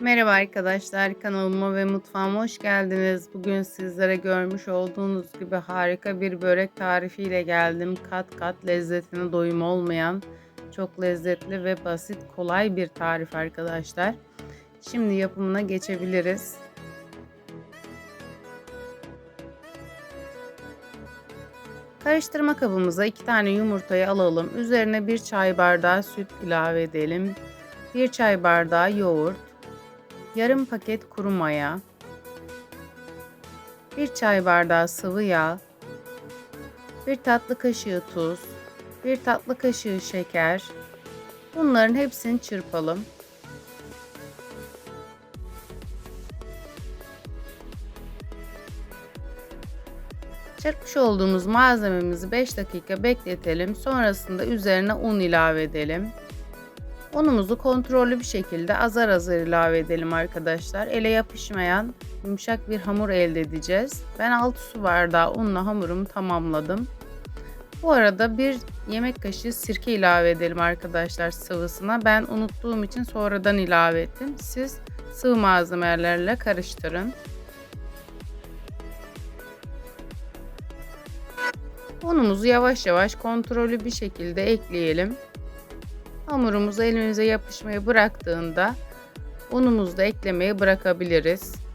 Merhaba arkadaşlar, kanalıma ve mutfağıma hoş geldiniz. Bugün sizlere görmüş olduğunuz gibi harika bir börek tarifiyle geldim. Kat kat lezzetine doyum olmayan, çok lezzetli ve basit, kolay bir tarif arkadaşlar. Şimdi yapımına geçebiliriz. Karıştırma kabımıza 2 tane yumurtayı alalım. Üzerine 1 çay bardağı süt ilave edelim. 1 çay bardağı yoğurt, yarım paket kuru maya, 1 çay bardağı sıvı yağ, 1 tatlı kaşığı tuz, 1 tatlı kaşığı şeker. Bunların hepsini çırpalım. Çırpmış olduğumuz malzememizi 5 dakika bekletelim. Sonrasında üzerine un ilave edelim. Unumuzu kontrollü bir şekilde azar azar ilave edelim arkadaşlar. Ele yapışmayan yumuşak bir hamur elde edeceğiz. Ben 6 su bardağı unla hamurumu tamamladım. Bu arada bir yemek kaşığı sirke ilave edelim arkadaşlar sıvısına. Ben unuttuğum için sonradan ilave ettim. Siz sıvı malzemelerle karıştırın. Unumuzu yavaş yavaş kontrollü bir şekilde ekleyelim. Hamurumuz elimize yapışmayı bıraktığında unumuzu da eklemeyi bırakabiliriz.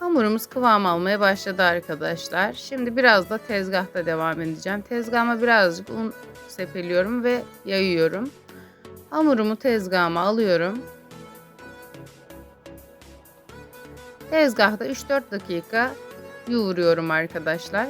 Hamurumuz kıvam almaya başladı arkadaşlar. Şimdi biraz da tezgahta devam edeceğim. Tezgahıma birazcık un sepeliyorum ve yayıyorum. Hamurumu tezgahıma alıyorum. Tezgahta 3-4 dakika yoğuruyorum arkadaşlar.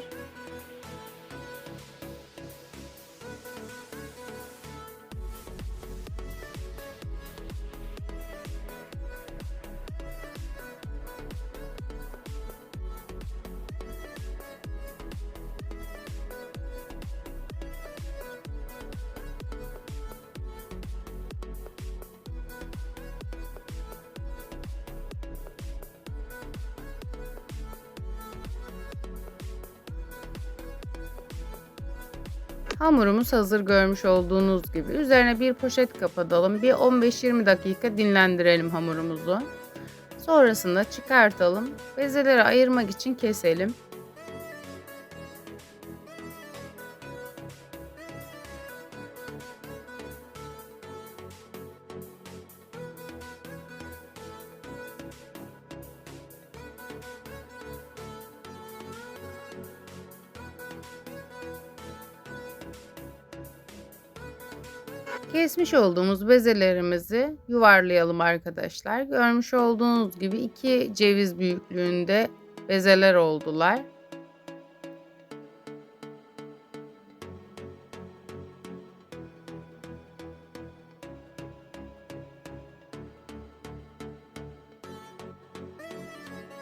Hamurumuz hazır görmüş olduğunuz gibi. Üzerine bir poşet kapatalım. Bir 15-20 dakika dinlendirelim hamurumuzu. Sonrasında çıkartalım. Bezeleri ayırmak için keselim. Kesmiş olduğumuz bezelerimizi yuvarlayalım arkadaşlar. Görmüş olduğunuz gibi iki ceviz büyüklüğünde bezeler oldular.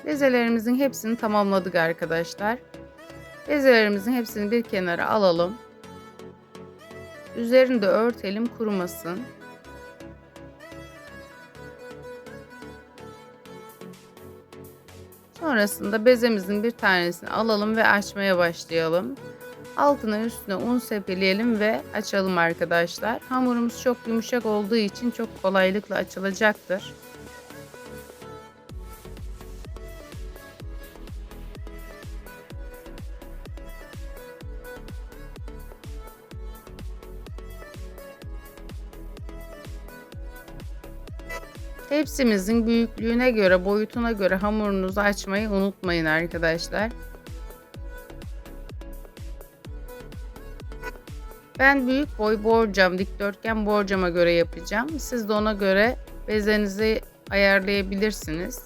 Bezelerimizin hepsini tamamladık arkadaşlar. Bezelerimizin hepsini bir kenara alalım. Üzerini de örtelim kurumasın. Sonrasında bezemizin bir tanesini alalım ve açmaya başlayalım. Altına üstüne un sepeleyelim ve açalım arkadaşlar. Hamurumuz çok yumuşak olduğu için çok kolaylıkla açılacaktır. Tepsimizin büyüklüğüne göre, boyutuna göre hamurunuzu açmayı unutmayın arkadaşlar. Ben büyük boy borcam, dikdörtgen borcama göre yapacağım. Siz de ona göre bezenizi ayarlayabilirsiniz.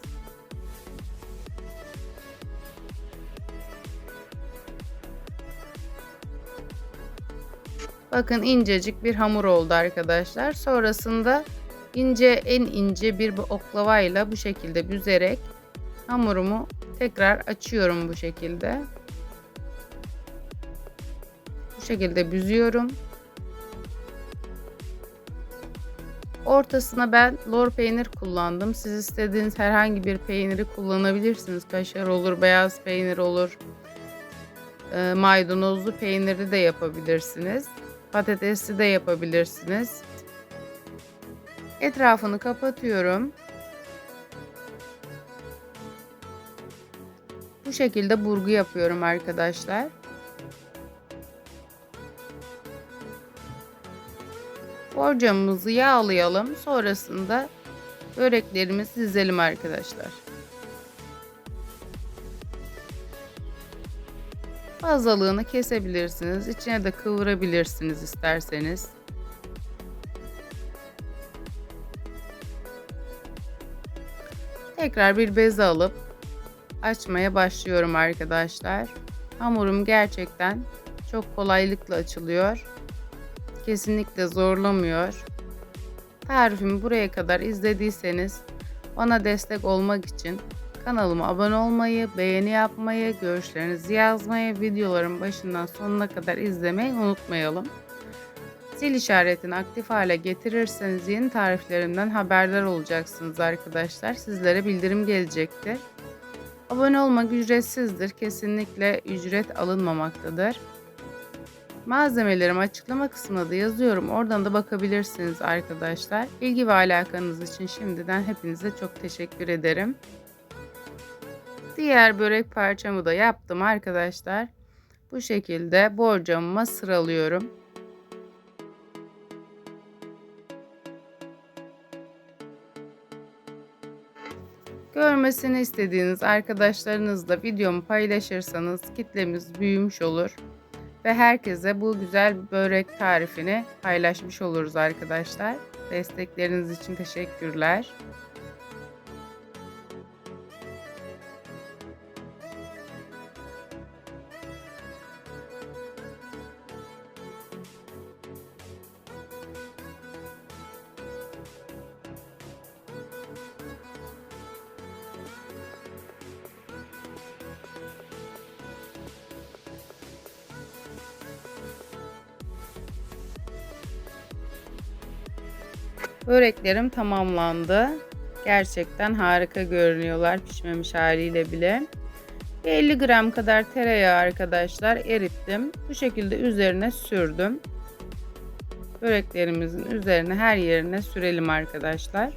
Bakın incecik bir hamur oldu arkadaşlar. Sonrasında ince en ince bir oklavayla bu şekilde büzerek hamurumu tekrar açıyorum bu şekilde. Bu şekilde büzüyorum. Ortasına ben lor peynir kullandım. Siz istediğiniz herhangi bir peyniri kullanabilirsiniz. Kaşar olur, beyaz peynir olur. E, maydanozlu peyniri de yapabilirsiniz. Patatesli de yapabilirsiniz. Etrafını kapatıyorum. Bu şekilde burgu yapıyorum arkadaşlar. Borcamımızı yağlayalım. Sonrasında böreklerimizi dizelim arkadaşlar. Fazlalığını kesebilirsiniz. İçine de kıvırabilirsiniz isterseniz. Tekrar bir beze alıp açmaya başlıyorum arkadaşlar. Hamurum gerçekten çok kolaylıkla açılıyor. Kesinlikle zorlamıyor. Tarifimi buraya kadar izlediyseniz bana destek olmak için kanalıma abone olmayı, beğeni yapmayı, görüşlerinizi yazmayı, videoların başından sonuna kadar izlemeyi unutmayalım. Zil işaretini aktif hale getirirseniz yeni tariflerimden haberdar olacaksınız arkadaşlar. Sizlere bildirim gelecektir. Abone olmak ücretsizdir. Kesinlikle ücret alınmamaktadır. Malzemelerimi açıklama kısmına da yazıyorum. Oradan da bakabilirsiniz arkadaşlar. İlgi ve alakanız için şimdiden hepinize çok teşekkür ederim. Diğer börek parçamı da yaptım arkadaşlar. Bu şekilde borcamıma sıralıyorum. Görmesini istediğiniz arkadaşlarınızla videomu paylaşırsanız kitlemiz büyümüş olur. Ve herkese bu güzel börek tarifini paylaşmış oluruz arkadaşlar. Destekleriniz için teşekkürler. Böreklerim tamamlandı. Gerçekten harika görünüyorlar pişmemiş haliyle bile. 50 gram kadar tereyağı arkadaşlar erittim. Bu şekilde üzerine sürdüm. Böreklerimizin üzerine her yerine sürelim arkadaşlar.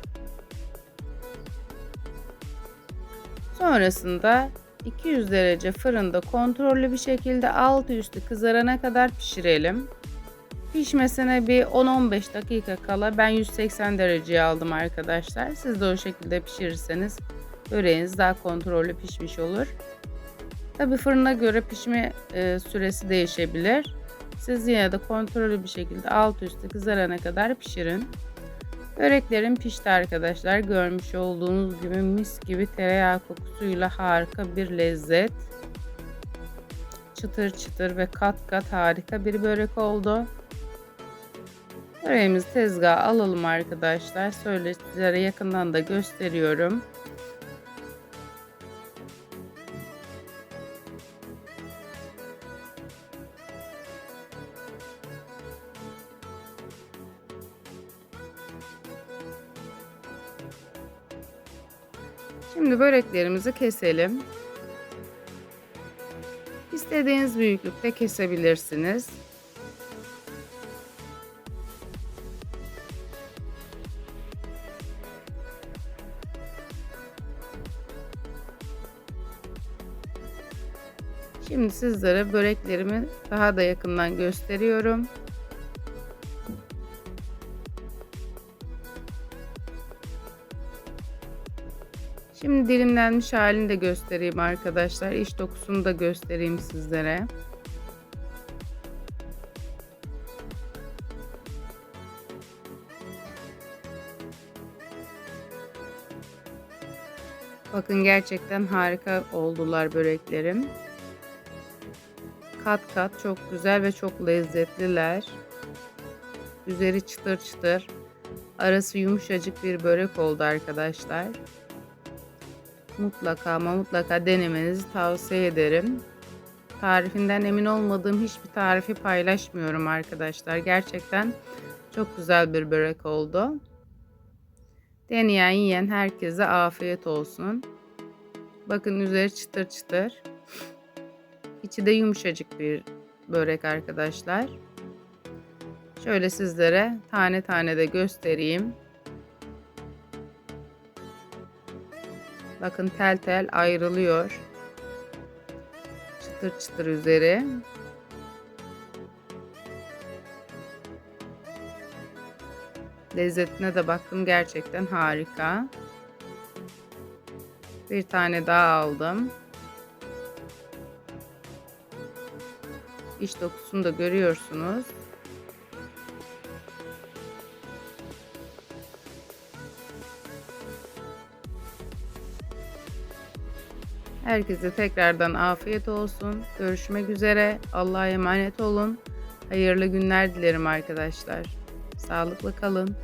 Sonrasında 200 derece fırında kontrollü bir şekilde altı üstü kızarana kadar pişirelim. Pişmesine bir 10-15 dakika kala ben 180 dereceye aldım arkadaşlar. Siz de o şekilde pişirirseniz böreğiniz daha kontrollü pişmiş olur. Tabi fırına göre pişme e, süresi değişebilir. Siz yine de kontrollü bir şekilde alt üstü kızarana kadar pişirin. Böreklerim pişti arkadaşlar. Görmüş olduğunuz gibi mis gibi tereyağı kokusuyla harika bir lezzet. Çıtır çıtır ve kat kat harika bir börek oldu. Böreğimizi tezgaha alalım arkadaşlar. Şöyle sizlere yakından da gösteriyorum. Şimdi böreklerimizi keselim. İstediğiniz büyüklükte kesebilirsiniz. Şimdi sizlere böreklerimi daha da yakından gösteriyorum. Şimdi dilimlenmiş halini de göstereyim arkadaşlar. İç dokusunu da göstereyim sizlere. Bakın gerçekten harika oldular böreklerim. Kat kat çok güzel ve çok lezzetliler. Üzeri çıtır çıtır. Arası yumuşacık bir börek oldu arkadaşlar. Mutlaka ama mutlaka denemenizi tavsiye ederim. Tarifinden emin olmadığım hiçbir tarifi paylaşmıyorum arkadaşlar. Gerçekten çok güzel bir börek oldu. Deneyen yiyen herkese afiyet olsun. Bakın üzeri çıtır çıtır. İçi de yumuşacık bir börek arkadaşlar. Şöyle sizlere tane tane de göstereyim. Bakın tel tel ayrılıyor. Çıtır çıtır üzeri. Lezzetine de baktım gerçekten harika. Bir tane daha aldım. İç dokusunu da görüyorsunuz. Herkese tekrardan afiyet olsun. Görüşmek üzere. Allah'a emanet olun. Hayırlı günler dilerim arkadaşlar. Sağlıklı kalın.